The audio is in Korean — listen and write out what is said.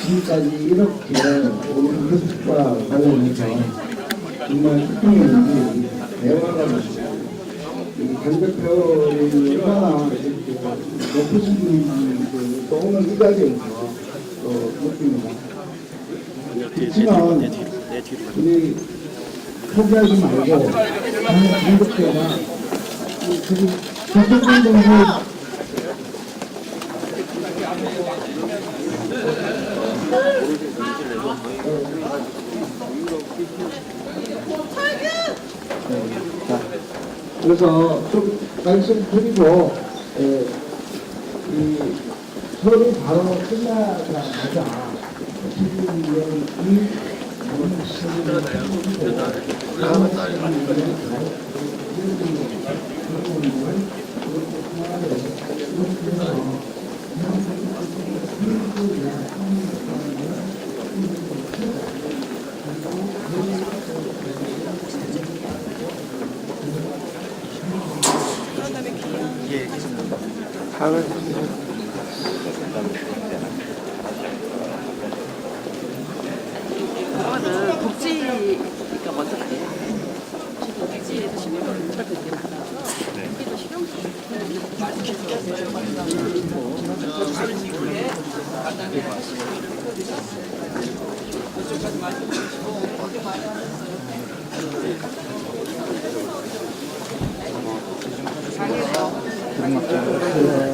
지금까지 이렇게 우리 교육과 관련해서 정말 특히 대화가 이강 대표님 얼마나 이렇게 높으신 분인지 또 오늘 이 자리에서 또 느낍니다. 그렇지만 우리 포기하지 말고 강 대표가 그 교통공동 자, 그래서 좀 말씀드리고 에, 이 서로 바로 끝나자마자 지금 이 밥을 이거는 국지가 먼저 가요. 지금 국지에서 식용유 문제가 되게 많아서 여기도 식용유 장에서